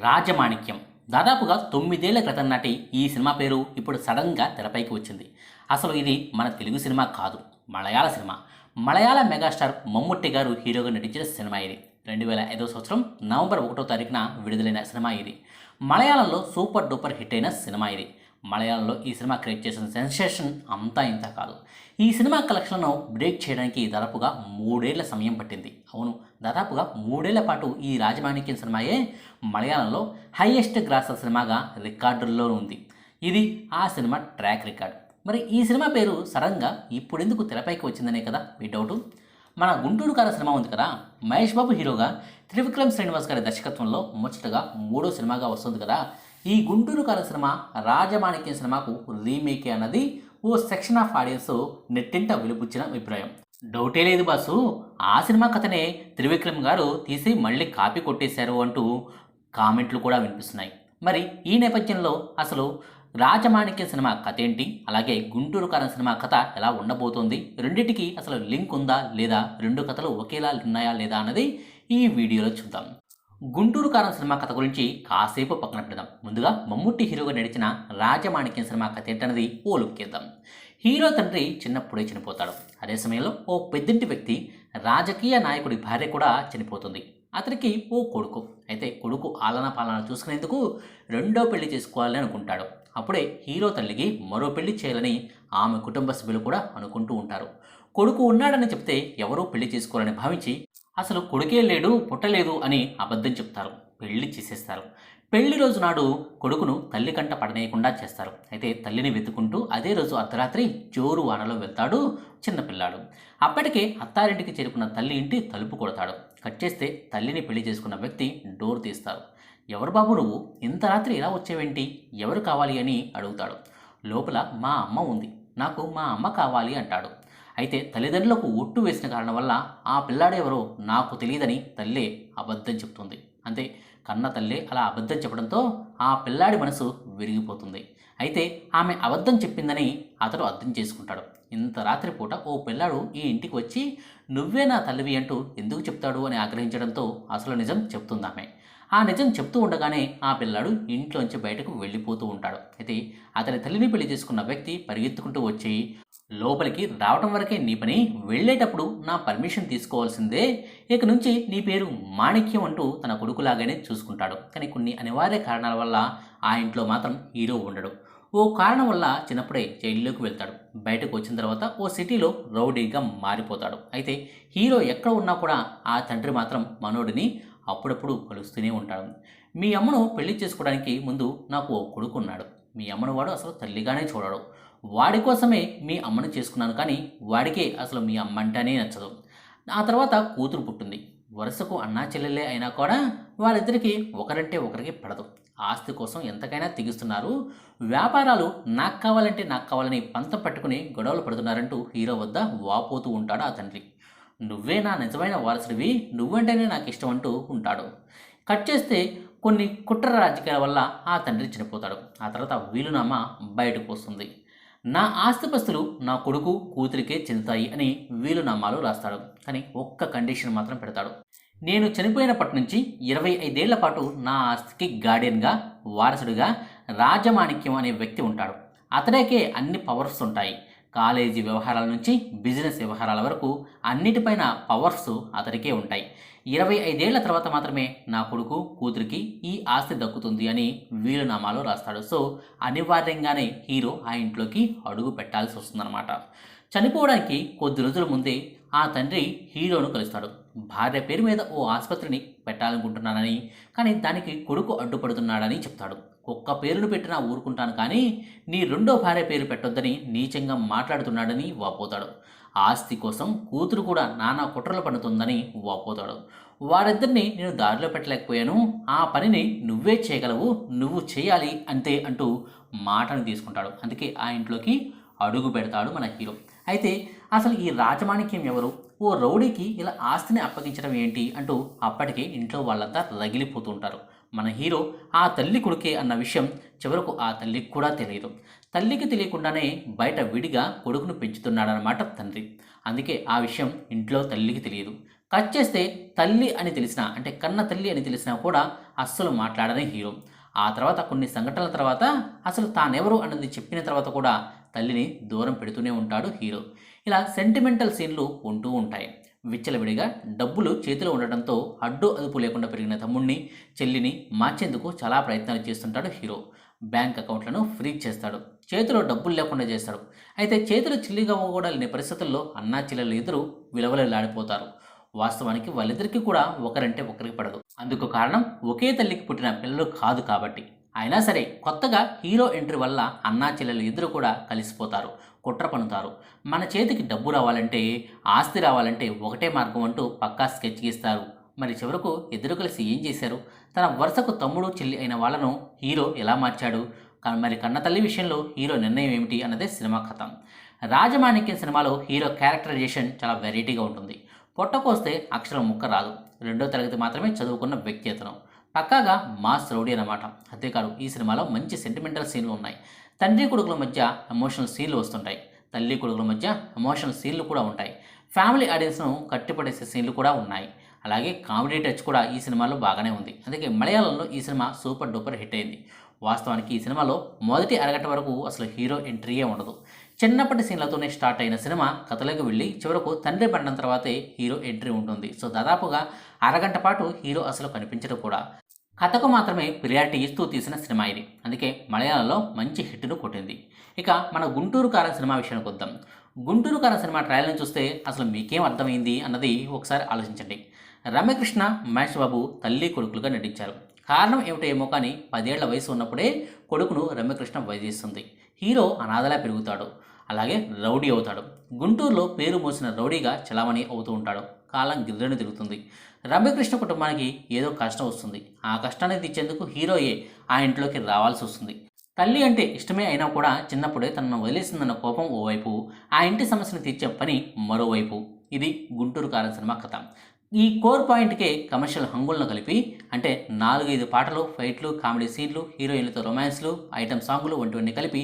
రాజమాణిక్యం. దాదాపుగా తొమ్మిదేళ్ళ క్రితం నాటి ఈ సినిమా పేరు ఇప్పుడు సడన్గా తెరపైకి వచ్చింది. అసలు ఇది మన తెలుగు సినిమా కాదు మలయాళ సినిమా. మలయాళ మెగాస్టార్ మమ్ముట్టి గారు హీరోగా నటించిన సినిమా ఇది. రెండు వేల ఐదో సంవత్సరం నవంబర్ ఒకటో తారీఖున విడుదలైన సినిమా ఇది. మలయాళంలో సూపర్ డూపర్ హిట్ అయిన సినిమా ఇది. మలయాళంలో ఈ సినిమా క్రియేట్ చేసిన సెన్సేషన్ అంతా ఇంత కాదు. ఈ సినిమా కలెక్షన్లను బ్రేక్ చేయడానికి దాదాపుగా మూడేళ్ళ సమయం పట్టింది. అవును దాదాపుగా మూడేళ్ళ పాటు ఈ రాజమాణిక్యం సినిమాయే మలయాళంలో హైయెస్ట్ గ్రాసర్ సినిమాగా రికార్డుల్లో ఉంది. ఇది ఆ సినిమా ట్రాక్ రికార్డ్. మరి ఈ సినిమా పేరు సడన్గా ఇప్పుడెందుకు తెరపైకి వచ్చిందనే కదా మీ డౌటు? మన గుంటూరు కార సినిమా ఉంది కదా? మహేష్ బాబు హీరోగా త్రివిక్రమ్ శ్రీనివాస్ గారి దర్శకత్వంలో ముచ్చటగా మూడో సినిమాగా వస్తుంది కదా? ఈ గుంటూరు కార సినిమా రాజమాణిక్యం సినిమాకు రీమేక్ అన్నది ఓ సెక్షన్ ఆఫ్ ఆడియన్స్ నెట్టింట వెలుపుచ్చిన అభిప్రాయం. డౌటే లేదు బాసు. ఆ సినిమా కథనే త్రివిక్రమ్ గారు తీసి మళ్ళీ కాపీ కొట్టేశారు అంటూ కామెంట్లు కూడా వినిపిస్తున్నాయి. మరి ఈ నేపథ్యంలో అసలు రాజమాణిక్య సినిమా కథ ఏంటి? అలాగే గుంటూరు కారం సినిమా కథ ఎలా ఉండబోతోంది? రెండింటికి అసలు లింక్ ఉందా లేదా? రెండు కథలు ఒకేలా ఉన్నాయా లేదా అన్నది ఈ వీడియోలో చూద్దాం. గుంటూరు కారం సినిమా కథ గురించి కాసేపు పక్కన పెడదాం. ముందుగా మమ్ముట్టి హీరోగా నడిచిన రాజమాణిక్యం సినిమా కథ ఏంటన్నది ఓ లుక్ ఇద్దాం హీరో తండ్రి చిన్నప్పుడే చనిపోతాడు. అదే సమయంలో ఓ పెద్దింటి వ్యక్తి రాజకీయ నాయకుడి భార్య కూడా చనిపోతుంది. అతనికి ఓ కొడుకు. అయితే కొడుకు ఆలన పాలన చూసుకునేందుకు రెండో పెళ్ళి చేసుకోవాలని అనుకుంటాడు. అప్పుడే హీరో తల్లికి మరో పెళ్ళి చేయాలని ఆమె కుటుంబ సభ్యులు కూడా అనుకుంటూ ఉంటారు. కొడుకు ఉన్నాడని చెప్తే ఎవరూ పెళ్ళి చేసుకోవాలని భావించి అసలు కొడుకే లేడు పుట్టలేదు అని అబద్ధం చెప్తారు. పెళ్ళి చేసేస్తారు. పెళ్ళి రోజు నాడు కొడుకును తల్లి కంట పడనేయకుండా చేస్తారు. అయితే తల్లిని వెతుకుంటూ అదే రోజు అర్ధరాత్రి జోరు వానలో వెళ్తాడు చిన్నపిల్లాడు అప్పటికే అత్తారింటికి చేరుకున్న తల్లి ఇంటి తలుపు కొడతాడు. కట్ చేస్తే తల్లిని పెళ్ళి చేసుకున్న వ్యక్తి డోర్ తీస్తారు ఎవరు బాబు నువ్వు? ఇంత రాత్రి ఇలా వచ్చేవేంటి? ఎవరు కావాలి? అని అడుగుతాడు. లోపల మా అమ్మ ఉంది. నాకు మా అమ్మ కావాలి అంటాడు. అయితే తల్లిదండ్రులకు ఒట్టు వేసిన కారణం వల్ల ఆ పిల్లాడెవరో నాకు తెలియదని తల్లే అబద్ధం చెప్తుంది. అంతే. కన్న తల్లి అలా అబద్ధం చెప్పడంతో ఆ పిల్లాడి మనసు విరిగిపోతుంది. అయితే ఆమె అబద్ధం చెప్పిందని అతడు అర్థం చేసుకుంటాడు. ఇంత రాత్రిపూట ఓ పిల్లాడు ఈ ఇంటికి వచ్చి నువ్వే నా తల్లివి అంటూ ఎందుకు చెప్తాడు? అని ఆగ్రహించడంతో అసలు నిజం చెప్తుంది ఆమె. ఆ నిజం చెప్తూ ఉండగానే ఆ పిల్లాడు ఇంట్లోంచి బయటకు వెళ్ళిపోతూ ఉంటాడు. అయితే అతని తల్లిని పెళ్ళి చేసుకున్న వ్యక్తి పరిగెత్తుకుంటూ వచ్చి లోపలికి రావటం వరకే నీ పని వెళ్ళేటప్పుడు నా పర్మిషన్ తీసుకోవాల్సిందే. ఇక నుంచి నీ పేరు మాణిక్యం అంటూ తన కొడుకులాగానే చూసుకుంటాడు. కానీ కొన్ని అనివార్య కారణాల వల్ల ఆ ఇంట్లో మాత్రం హీరో ఉండడు. ఓ కారణం వల్ల చిన్నప్పుడే జైల్లోకి వెళ్తాడు. బయటకు వచ్చిన తర్వాత ఓ సిటీలో రౌడీగా మారిపోతాడు. అయితే హీరో ఎక్కడ ఉన్నా కూడా ఆ తండ్రి మాత్రం మనోడిని అప్పుడప్పుడు కలుస్తూనే ఉంటాడు. మీ అమ్మను పెళ్ళి చేసుకోవడానికి ముందు నాకు ఓ కొడుకు ఉన్నాడు మీ అమ్మను వాడు అసలు తల్లిగానే చూడడు. వాడి కోసమే మీ అమ్మను చేసుకున్నాను కానీ వాడికే అసలు మీ అమ్మ అంటేనే నచ్చదు. ఆ తర్వాత కూతురు పుట్టింది. వరుసకు అన్నా చెల్లెలే అయినా కూడా వారిద్దరికీ ఒకరంటే ఒకరికి పడదు. ఆస్తి కోసం ఎంతకైనా తెగిస్తున్నారు. వ్యాపారాలు నాకు కావాలంటే నాకు కావాలని పంత పట్టుకుని గొడవలు పడుతున్నారంటూ హీరో వద్ద వాపోతూ ఉంటాడు ఆ తండ్రి. నువ్వే నా నిజమైన వారసుడివి నువ్వంటేనే నాకు ఇష్టం అంటూ ఉంటాడు. కట్ చేస్తే కొన్ని కుట్ర రాజకీయాల వల్ల ఆ తండ్రి చనిపోతాడు. ఆ తర్వాత వీలునామా బయటకు వస్తుంది. నా ఆస్తిపస్తులు నా కొడుకు కూతురికే చెందుతాయి అని వీలునామాలు రాస్తాడు. కానీ ఒక్క కండిషన్ మాత్రం పెడతాడు. నేను చనిపోయినప్పటి నుంచి ఇరవై ఐదేళ్ళ పాటు నా ఆస్తికి గార్డియన్గా వారసుడిగా రాజమాణిక్యం అనే వ్యక్తి ఉంటాడు. అతడికే అన్ని పవర్స్ ఉంటాయి. కాలేజీ వ్యవహారాల నుంచి బిజినెస్ వ్యవహారాల వరకు అన్నిటిపైన పవర్స్ అతడికే ఉంటాయి. ఇరవై ఐదేళ్ళ తర్వాత మాత్రమే నా కొడుకు కూతురికి ఈ ఆస్తి దక్కుతుంది అని వీలునామాలో రాస్తాడు. సో అనివార్యంగానే హీరో ఆ ఇంట్లోకి అడుగు పెట్టాల్సి వస్తుందన్నమాట. చనిపోవడానికి కొద్ది రోజుల ముందే ఆ తండ్రి హీరోను కలుస్తాడు. భార్య పేరు మీద ఓ ఆసుపత్రిని పెట్టాలనుకుంటున్నానని కానీ దానికి కొడుకు అడ్డుపడుతున్నాడని చెప్తాడు. ఒక్క పేరును పెట్టినా ఊరుకుంటాను కానీ నీ రెండో భార్య పేరు పెట్టొద్దని నీచంగా మాట్లాడుతున్నాడని వాపోతాడు. ఆస్తి కోసం కూతురు కూడా నానా కుట్రలు పడుతుందని వాపోతాడు. వారిద్దరిని నేను దారిలో పెట్టలేకపోయాను. ఆ పనిని నువ్వే చేయగలవు నువ్వు చేయాలి అంతే అంటూ మాటను తీసుకుంటాడు. అందుకే ఆ ఇంట్లోకి అడుగు పెడతాడు మన హీరో. అయితే అసలు ఈ రాజమాణిక్యం ఎవరు? ఓ రౌడీకి ఇలా ఆస్తిని అప్పగించడం ఏంటి అంటూ అప్పటికే ఇంట్లో వాళ్ళంతా రగిలిపోతుంటారు మన హీరో ఆ తల్లి కొడుకే అన్న విషయం చివరకు ఆ తల్లికి కూడా తెలియదు. తల్లికి తెలియకుండానే బయట విడిగా కొడుకును పెంచుతున్నాడనమాట తండ్రి. అందుకే ఆ విషయం ఇంట్లో తల్లికి తెలియదు. కట్ చేస్తే తల్లి అని తెలిసినా అంటే కన్న తల్లి అని తెలిసినా కూడా అస్సలు మాట్లాడని హీరో. ఆ తర్వాత కొన్ని సంఘటనల తర్వాత అసలు తానెవరు అన్నది చెప్పిన తర్వాత కూడా తల్లిని దూరం పెడుతూనే ఉంటాడు హీరో. ఇలా సెంటిమెంటల్ సీన్లు ఉంటూ ఉంటాయి. విచ్చలవిడిగా డబ్బులు చేతిలో ఉండడంతో అడ్డు అదుపు లేకుండా పెరిగిన తమ్ముడిని చెల్లిని మార్చేందుకు చాలా ప్రయత్నాలు చేస్తుంటాడు హీరో. బ్యాంక్ అకౌంట్లను ఫ్రీజ్ చేస్తాడు. చేతిలో డబ్బులు లేకుండా చేస్తాడు. అయితే చేతులు చిల్లిగా కూడా లేని పరిస్థితుల్లో అన్నా చెల్లెలు ఇద్దరు విలవలలాడిపోతారు. వాస్తవానికి వాళ్ళిద్దరికీ కూడా ఒకరంటే ఒకరికి పడదు. అందుకు కారణం ఒకే తల్లికి పుట్టిన పిల్లలు కాదు కాబట్టి. అయినా సరే కొత్తగా హీరో ఎంట్రీ వల్ల అన్నా చెల్లెలు ఇద్దరు కూడా కలిసిపోతారు. కుట్ర పనుతారు మన చేతికి డబ్బు రావాలంటే ఆస్తి రావాలంటే ఒకటే మార్గం అంటూ పక్కా స్కెచ్ గీస్తారు. మరి చివరకు ఇద్దరు కలిసి ఏం చేశారు? తన వరుసకు తమ్ముడు చెల్లి అయిన వాళ్ళను హీరో ఎలా మార్చాడు? మరి కన్నతల్లి విషయంలో హీరో నిర్ణయం ఏమిటి అన్నదే సినిమా కథ. రాజమాణిక్యం సినిమాలో హీరో క్యారెక్టరైజేషన్ చాలా వెరైటీగా ఉంటుంది. పొట్టకొస్తే అక్షరం ముక్క రాదు. రెండో తరగతి మాత్రమే చదువుకున్న వ్యక్తి అతను. పక్కాగా మాస్ రౌడీ అన్నమాట. అంతేకాదు ఈ సినిమాలో మంచి సెంటిమెంటల్ సీన్లు ఉన్నాయి. తండ్రి కొడుకుల మధ్య ఎమోషనల్ సీన్లు వస్తుంటాయి. తల్లి కొడుకుల మధ్య ఎమోషనల్ సీన్లు కూడా ఉంటాయి. ఫ్యామిలీ ఆడియన్స్ను కట్టిపడేసే సీన్లు కూడా ఉన్నాయి. అలాగే కామెడీ టచ్ కూడా ఈ సినిమాలో బాగానే ఉంది. అందుకే మలయాళంలో ఈ సినిమా సూపర్ డూపర్ హిట్ అయింది. వాస్తవానికి ఈ సినిమాలో మొదటి అరగంట వరకు అసలు హీరో ఎంట్రీయే ఉండదు. చిన్నప్పటి సీన్లతోనే స్టార్ట్ అయిన సినిమా కథలోకి వెళ్ళి చివరకు తండ్రి పడిన తర్వాతే హీరో ఎంట్రీ ఉంటుంది. సో దాదాపుగా అరగంట పాటు హీరో అసలు కనిపించడం కూడా. కథకు మాత్రమే ప్రియారిటీ ఇస్తూ తీసిన సినిమా ఇది. అందుకే మలయాళంలో మంచి హిట్ను కొట్టింది. ఇక మన గుంటూరు కారం సినిమా విషయానికి వద్దాం. గుంటూరు కారం సినిమా ట్రయల్ని చూస్తే అసలు మీకేం అర్థమైంది అన్నది ఒకసారి ఆలోచించండి. రమ్యకృష్ణ మహేష్ బాబు తల్లి కొడుకులుగా నటించారు. కారణం ఏమిటేమో కానీ పదేళ్ళ వయసు ఉన్నప్పుడే కొడుకును రమ్యకృష్ణ వయదిస్తుంది హీరో అనాథలా పెరుగుతాడు. అలాగే రౌడీ అవుతాడు. గుంటూరులో పేరు మోసిన రౌడీగా చలామణి అవుతూ ఉంటాడు. కాలం గిర్రని తిరుగుతుంది. రమ్యకృష్ణ కుటుంబానికి ఏదో కష్టం వస్తుంది. ఆ కష్టాన్ని తెచ్చేందుకు హీరోయే ఆ ఇంట్లోకి రావాల్సి వస్తుంది. తల్లి అంటే ఇష్టమే అయినా కూడా చిన్నప్పుడే తనను వదిలేసిందన్న కోపం ఓవైపు ఆ ఇంటి సమస్యను తీర్చే పని మరోవైపు. ఇది గుంటూరు కారం సినిమా కథ. ఈ కోర్ పాయింట్కే కమర్షియల్ హంగులను కలిపి అంటే నాలుగైదు పాటలు ఫైట్లు కామెడీ సీన్లు హీరోయిన్లతో రొమాన్స్లు ఐటమ్ సాంగులు వంటివన్నీ కలిపి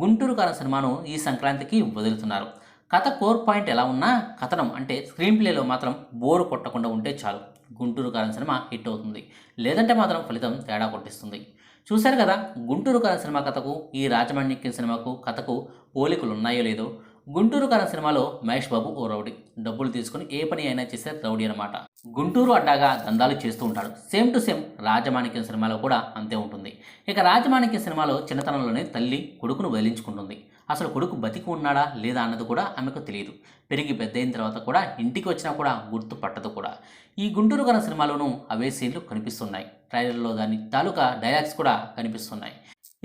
గుంటూరు కారం సినిమాను ఈ సంక్రాంతికి వదులుతున్నారు. కథ కోర్ పాయింట్ ఎలా ఉన్నా కథనం అంటే స్క్రీన్ ప్లేలో మాత్రం బోరు కొట్టకుండా ఉంటే చాలు. గుంటూరు కారం సినిమా హిట్ అవుతుంది. లేదంటే మాత్రం ఫలితం తేడా కొట్టిస్తుంది. చూశారు కదా గుంటూరు కారం సినిమా కథకు ఈ రాజమాణిక్యం సినిమాకు కథకు పోలికలు ఉన్నాయో లేదో? గుంటూరు కారం సినిమాలో మహేష్ బాబు ఓ రౌడీ. డబ్బులు తీసుకుని ఏ పని అయినా చేసే రౌడీ అనమాట గుంటూరు అడ్డాగా దందాలు చేస్తూ ఉంటాడు. సేమ్ టు సేమ్ రాజమాణిక్యం సినిమాలో కూడా అంతే ఉంటుంది. ఇక రాజమాణిక్యం సినిమాలో చిన్నతనంలోనే తల్లి కొడుకును వదిలించుకుంటుంది. అసలు కొడుకు బతికి ఉన్నాడా లేదా అన్నది కూడా ఆమెకు తెలియదు. పెరిగి పెద్ద అయిన తర్వాత కూడా ఇంటికి వచ్చినా కూడా గుర్తు పట్టదు కూడా. ఈ గుంటూరు కథ సినిమాలోనూ అవే సీన్లు కనిపిస్తున్నాయి. ట్రైలర్లో దాని తాలూకా డైలాగ్స్ కూడా కనిపిస్తున్నాయి.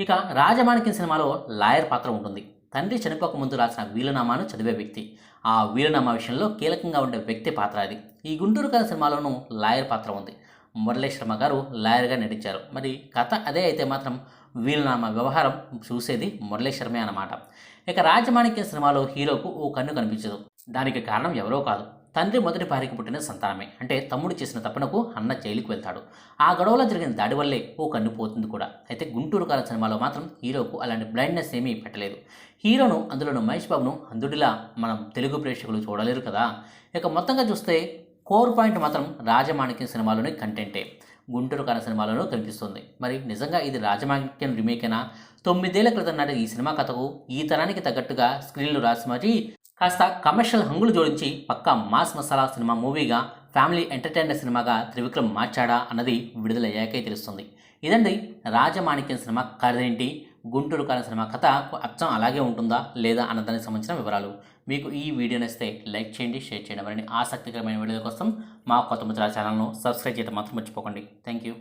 ఇక రాజమాణిక్యం సినిమాలో లాయర్ పాత్ర ఉంటుంది. తండ్రి చనిపోక ముందు రాసిన వీలనామాను చదివే వ్యక్తి. ఆ వీలనామా విషయంలో కీలకంగా ఉండే వ్యక్తి పాత్ర అది. ఈ గుంటూరు కథ సినిమాలోనూ లాయర్ పాత్ర ఉంది. మురళీ శర్మ గారు లాయర్గా నటించారు. మరి కథ అదే అయితే మాత్రం వీలునామా వ్యవహారం చూసేది మురళీ శర్మే అన్నమాట. ఇక రాజమాణిక్య సినిమాలో హీరోకు ఓ కన్ను కనిపించదు. దానికి కారణం ఎవరో కాదు. తండ్రి మొదటి భార్యకు పుట్టిన సంతానమే. అంటే తమ్ముడు చేసిన తప్పునకు అన్న జైలుకు వెళ్తాడు. ఆ గొడవలో జరిగిన దాడి వల్లే ఓ కన్ను పోతుంది కూడా. అయితే గుంటూరు కాల సినిమాలో మాత్రం హీరోకు అలాంటి బ్లైండ్నెస్ ఏమీ పెట్టలేదు. హీరోను అందులోనూ మహేష్ బాబును అందుడిలా మనం తెలుగు ప్రేక్షకులు చూడలేరు కదా. ఇక మొత్తంగా చూస్తే కోర్ పాయింట్ మాత్రం రాజమాణిక్యం సినిమాలోని కంటెంటే. గుంటూరు కాల సినిమాలోనూ కనిపిస్తుంది. మరి నిజంగా ఇది రాజమాణిక్యం రీమేకేనా? తొమ్మిదేళ్ళ క్రితం నాటి ఈ సినిమా కథకు ఈ తరానికి తగ్గట్టుగా స్క్రీన్లు రాసి మరీ కాస్త కమర్షియల్ హంగులు జోడించి పక్కా మాస్ మసాలా సినిమా మూవీగా ఫ్యామిలీ ఎంటర్టైనర్ సినిమాగా త్రివిక్రమ్ మార్చాడా అన్నది విడుదలయ్యాకే తెలుస్తుంది. ఇదండి రాజమాణిక్యం సినిమా కథేంటి? గుంటూరు కాలం సినిమా కథ అచ్చం అలాగే ఉంటుందా లేదా అన్నదానికి సంబంధించిన వివరాలు మీకు ఈ వీడియో నచ్చితే లైక్ చేయండి షేర్ చేయండి. మరిన్ని ఆసక్తికరమైన వీడియోల కోసం మా కొత్త ముద్ర ఛానల్ను సబ్స్క్రైబ్ చేయడం మాత్రం మర్చిపోకండి. Thank you